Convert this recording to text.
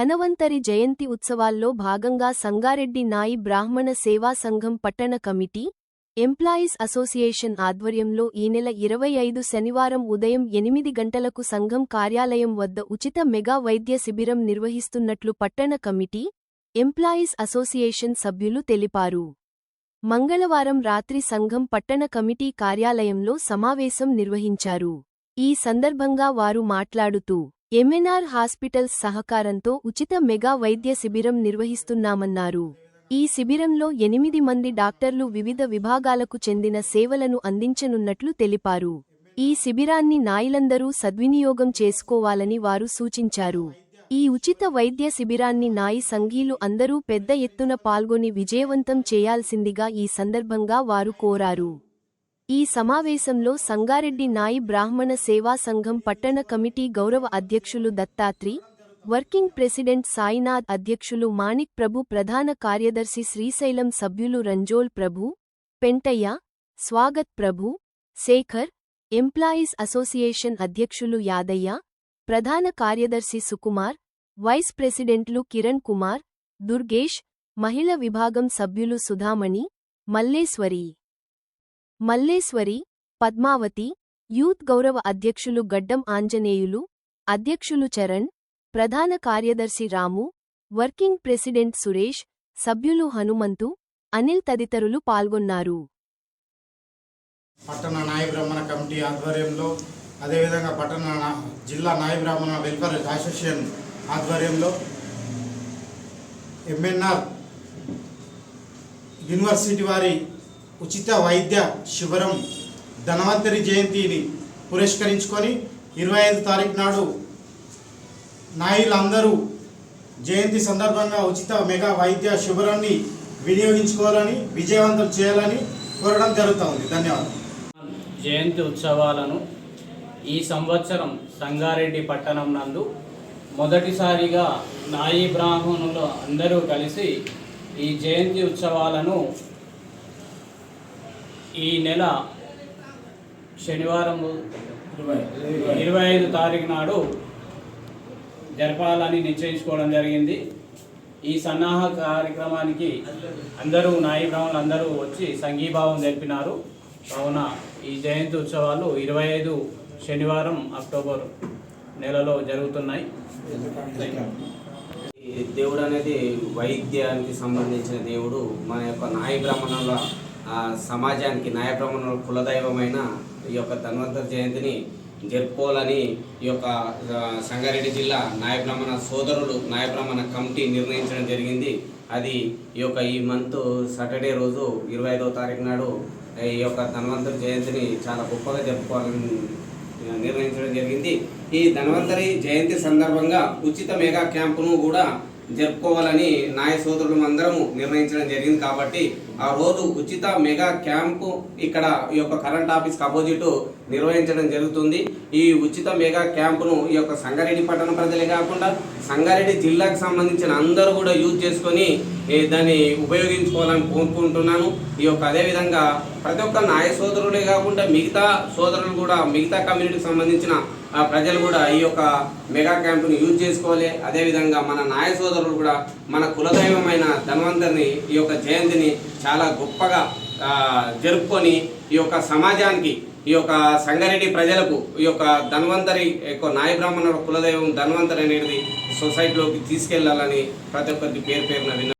ధనవంతరి జయంతి ఉత్సవాల్లో భాగంగా సంగారెడ్డి నాయి బ్రాహ్మణ సేవా సంఘం పట్టణ కమిటీ ఎంప్లాయీస్ అసోసియేషన్ ఆధ్వర్యంలో ఈ నెల ఇరవై ఐదు శనివారం ఉదయం ఎనిమిది గంటలకు సంఘం కార్యాలయం వద్ద ఉచిత మెగా వైద్య శిబిరం నిర్వహిస్తున్నట్లు పట్టణ కమిటీ ఎంప్లాయీస్ అసోసియేషన్ సభ్యులు తెలిపారు. మంగళవారం రాత్రి సంఘం పట్టణ కమిటీ కార్యాలయంలో సమావేశం నిర్వహించారు. ఈ సందర్భంగా వారు మాట్లాడుతూ ఎంఎన్ఆర్ హాస్పిటల్స్ సహకారంతో ఉచిత మెగా వైద్య శిబిరం నిర్వహిస్తున్నామన్నారు. ఈ శిబిరంలో ఎనిమిది మంది డాక్టర్లు వివిధ విభాగాలకు చెందిన సేవలను అందించనున్నట్లు తెలిపారు. ఈ శిబిరాన్ని నాయిలందరూ సద్వినియోగం చేసుకోవాలని వారు సూచించారు. ఈ ఉచిత వైద్య శిబిరాన్ని నాయి సంఘీలు అందరూ పెద్ద ఎత్తున పాల్గొని విజయవంతం చేయాల్సిందిగా ఈ సందర్భంగా వారు కోరారు. ఈ సమావేశంలో సంగారెడ్డి నాయి బ్రాహ్మణ సేవా సంఘం పట్టణ కమిటీ గౌరవ అధ్యక్షులు దత్తాత్రి వర్కింగ్ ప్రెసిడెంట్ సాయినాథ్ అధ్యక్షులు మాణిక్ ప్రభు ప్రధాన కార్యదర్శి శ్రీశైలం సభ్యులు రంజోల్ ప్రభు పెంటయ్య స్వాగత్ ప్రభు శేఖర్ ఎంప్లాయీస్ అసోసియేషన్ అధ్యక్షులు యాదయ్య ప్రధాన కార్యదర్శి సుకుమార్ వైస్ ప్రెసిడెంట్లు కిరణ్ కుమార్ దుర్గేష్ మహిళ విభాగం సభ్యులు సుధామణి మల్లేశ్వరి. మల్లేశ్వరి పద్మావతి యూత్ గౌరవ అధ్యక్షులు గడ్డం ఆంజనేయులు అధ్యక్షులు చరణ్ ప్రధాన కార్యదర్శి రాము వర్కింగ్ ప్రెసిడెంట్ సురేష్ సభ్యులు హనుమంతు అనిల్ తదితరులు పాల్గొన్నారు. పట్టణ నాయ బ్రాహ్మణ కమిటీ ఆధ్వర్యంలో అదేవిధంగా పట్టణ జిల్లా నాయ బ్రాహ్మణ వెల్ఫేర్ అసోసియేషన్ ఆధ్వర్యంలో ఎంఎన్ఆర్ యూనివర్సిటీ వారి ఉచిత వైద్య శిబిరం ధన్వంతరి జయంతిని పురస్కరించుకొని ఇరవై ఐదు తారీఖు నాడు నాయులందరూ జయంతి సందర్భంగా ఉచిత మెగా వైద్య శిబిరాన్ని వినియోగించుకోవాలని విజయవంతం చేయాలని కోరడం జరుగుతుంది. ధన్యవాదాలు. జయంతి ఉత్సవాలను ఈ సంవత్సరం సంగారెడ్డి పట్టణం నందు మొదటిసారిగా నాయి బ్రాహ్మణులు అందరూ కలిసి ఈ జయంతి ఉత్సవాలను ఈ నెల శనివారం ఇరవై ఐదు తారీఖు నాడు జరపాలని నిశ్చయించుకోవడం జరిగింది. ఈ సన్నాహ కార్యక్రమానికి అందరూ నాయి బ్రాహ్మణులు అందరూ వచ్చి సంఘీభావం జరిపినారు. కావున ఈ జయంతి ఉత్సవాలు ఇరవై ఐదు శనివారం అక్టోబర్ నెలలో జరుగుతున్నాయి. ఈ దేవుడు అనేది వైద్యానికి సంబంధించిన దేవుడు. మన యొక్క నాయ బ్రాహ్మణుల సమాజానికి నాయ కులదైవమైన ఈ యొక్క ధన్వంతరి జయంతిని జరుపుకోవాలని ఈ యొక్క సంగారెడ్డి జిల్లా నాయ సోదరుడు సోదరులు కమిటీ నిర్ణయించడం జరిగింది. అది ఈ యొక్క ఈ మంత్ సాటర్డే రోజు ఇరవై ఐదవ తారీఖు నాడు ఈ యొక్క ధన్వంతరి జయంతిని చాలా గొప్పగా జరుపుకోవాలని నిర్ణయించడం జరిగింది. ఈ ధన్వంతరి జయంతి సందర్భంగా ఉచిత మెగా క్యాంపును కూడా జరుపుకోవాలని నాయ సోదరులు అందరము నిర్ణయించడం జరిగింది కాబట్టి ఆ రోజు ఉచిత మెగా క్యాంపు ఇక్కడ ఈ యొక్క కరెంట్ ఆఫీస్కి అపోజిట్ నిర్వహించడం జరుగుతుంది. ఈ ఉచిత మెగా క్యాంపును ఈ యొక్క సంగారెడ్డి పట్టణ ప్రజలే కాకుండా సంగారెడ్డి జిల్లాకు సంబంధించిన అందరూ కూడా యూజ్ చేసుకొని దాన్ని ఉపయోగించుకోవాలని కోరుకుంటున్నాను. ఈ యొక్క అదేవిధంగా ప్రతి ఒక్క నాయ సోదరులే కాకుండా మిగతా సోదరులు కూడా మిగతా కమ్యూనిటీకి సంబంధించిన ప్రజలు కూడా ఈ యొక్క మెగా క్యాంపుని యూజ్ చేసుకోవాలి. అదేవిధంగా మన నాయ సోదరులు కూడా మన కులదైవమైన ధన్వంతరిని ఈ యొక్క జయంతిని చాలా గొప్పగా జరుపుకొని ఈ యొక్క సమాజానికి ఈ యొక్క సంగారెడ్డి ప్రజలకు ఈ యొక్క ధన్వంతరి యొక్క నాయ బ్రాహ్మణుల కులదైవం ధన్వంతరి అనేది సొసైటీలోకి తీసుకెళ్ళాలని ప్రతి ఒక్కరికి పేరు పేరున విన్న